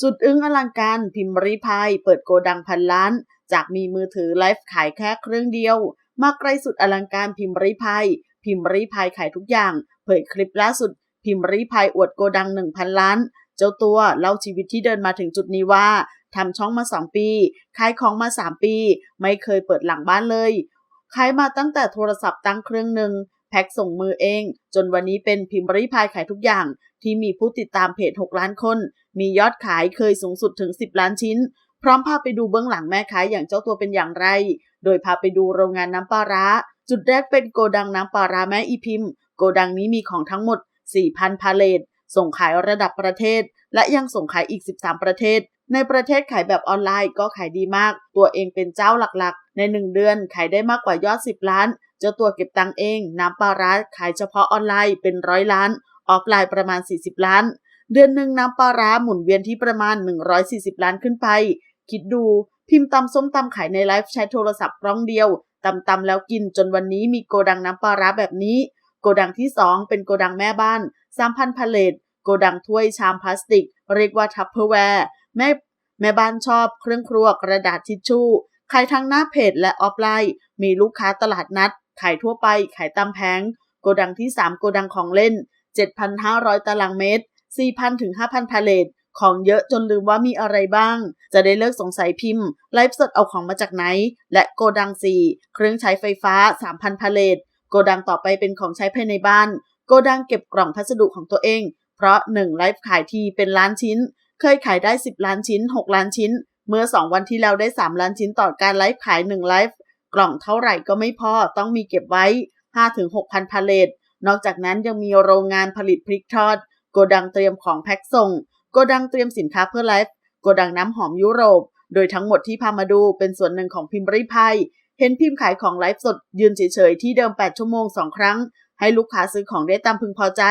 สุดอึ้งอลังการพิมพ์ริพายเปิดโกดังพันล้าน จากมีมือถือไลฟ์ขายแค่เครื่องเดียว มาไกลสุดอลังการพิมพ์ริพายพิมพ์ริพายขายทุกอย่าง เผยคลิปล่าสุด พิมพ์ริพายอวดโกดัง 1,000 ล้าน เจ้าตัวเล่าชีวิตที่เดินมาถึงจุดนี้ว่าทำช่องมา 2 ปีขายของมา 3 ปี ไม่เคยเปิดหลังบ้านเลยขายมาตั้งแต่โทรศัพท์ตั้งเครื่องหนึ่ง พ็คส่งมือเอง จนวันนี้เป็นพิมพ์ริพายขายทุกอย่าง ที่มีผู้ติดตามเพจ 6 ล้านคน มียอดขายเคยสูงสุดถึง 10 ล้านชิ้น พร้อมพาไปดูเบื้องหลังแม่ค้าอย่างเจ้าตัวเป็นอย่างไร โดยพาไปดูโรงงานน้ำปลาร้า จุดแรกเป็นโกดังน้ำปลาร้าแม่อีพิมพ์ โกดังนี้มีของทั้งหมด 4,000 พาเลทส่งขายระดับประเทศ และยังส่งขายอีก 13 ประเทศ ในประเทศขายแบบออนไลน์ก็ขายดีมาก ตัวเองเป็นเจ้าหลักๆ ใน 1 เดือนขายได้มากกว่ายอด 10 ล้าน เจ้าตัวเก็บตังเอง น้ำปลาร้าขายเฉพาะออนไลน์เป็นร้อยล้าน ออฟไลน์ประมาณ 40 ล้าน เดือนหนึ่งน้ำปลาร้าหมุนเวียนที่ประมาณ 140 ล้านขึ้นไป คิดดูพิมพ์ตำส้มตำขายในไลฟ์ใช้โทรศัพท์กล้องเดียวตำตำแล้วกินจนวันนี้มีโกดังน้ำปลาร้าแบบนี้ โกดังที่ 2 เป็นโกดังแม่บ้าน 3,000พาเลตโกดังถ้วยชามพลาสติก เรียกว่าทัพเพอร์แวร์ แม่แม่บ้านชอบเครื่องครัวกระดาษทิชชู่ขายทั้งหน้าเพจและออฟไลน์ มีลูกค้าตลาดนัด ขายทั่วไป ขายตามแผงโกดังที่ 3 โกดังของเล่น 7,500 ตารางเมตร 4,000 ถึง 5,000 พาเลตของเยอะจนลืมว่ามีอะไรบ้าง จะได้เลิกสงสัยพิมพ์ ไลฟ์สดเอาของมาจากไหน และโกดัง 4 เครื่องใช้ไฟฟ้า 3,000 พาเลตโกดังต่อไปเป็นของใช้ภายในบ้าน โกดังเก็บกล่องพัสดุของตัวเอง เพราะ 1 ไลฟ์ขายทีเป็นล้านชิ้น เคยขายได้ 10 ล้านชิ้น 6 ล้านชิ้น เมื่อ 2 วันที่แล้วได้ 3 ล้านชิ้นต่อการไลฟ์ขาย 1 ไลฟ์กล่องเท่าไหร่ก็ไม่พอต้องมีเก็บไว้ 5-6,000พาเลตนอกจากนั้นยังมีโรงงานผลิตพริกทอด โกดังเตรียมของแพ็คส่ง โกดังเตรียมสินค้าเพื่อไลฟ์โกดังน้ำหอมยุโรป โดยทั้งหมดที่พามาดูเป็นส่วนหนึ่งของพิมพ์ริพายเห็นพิมพ์ขายของไลฟ์สด ยืนเฉยๆที่เดิม 8 ชั่วโมง 2 ครั้ง ให้ลูกค้าซื้อของได้ตามพึงพอใจ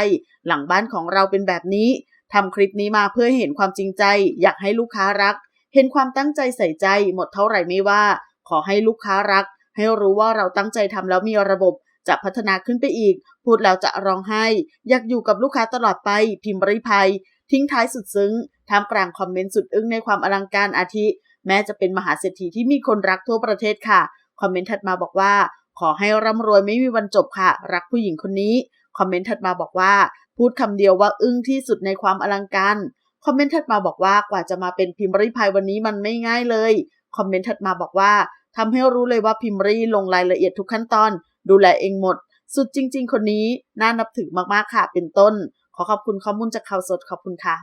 หลังบ้านของเราเป็นแบบนี้ ทำคลิปนี้มาเพื่อเห็นความจริงใจ อยากให้ลูกค้ารัก เห็นความตั้งใจใส่ใจ หมดเท่าไหร่ไม่ว่า ขอให้ลูกค้ารัก ให้รู้ว่าเราตั้งใจทำแล้วมีระบบ จะพัฒนาขึ้นไปอีก พูดแล้วจะร้องไห้ อยากอยู่กับลูกค้าตลอดไป พิมพ์ริภัย ทิ้งท้ายสุดซึ้งท่ามกลางคอมเมนต์สุดอึ้งในความอลังการอาทิ แม้จะเป็นมหาเศรษฐีที่มีคนรักทั่วประเทศค่ะ คอมเมนต์ถัดมาบอกว่า ขอให้ร่ำรวยไม่มีวันจบค่ะ รักผู้หญิงคนนี้ คอมเมนต์ถัดมาบอกว่า พูดคำเดียวว่าอึ้งที่สุดในความอลังการ คอมเมนต์ถัดมาบอกว่ากว่าจะมาเป็นพิมพ์ริพายวันนี้มันไม่ง่ายเลย คอมเมนต์ถัดมาบอกว่าทำให้รู้เลยว่าพิมพ์รีลงรายละเอียดทุกขั้นตอน ดูแลเองหมด สุดจริง ๆ คนนี้น่านับถือมากๆค่ะเป็นต้น ขอขอบคุณข้อมูลจากข่าวสดขอบคุณค่ะ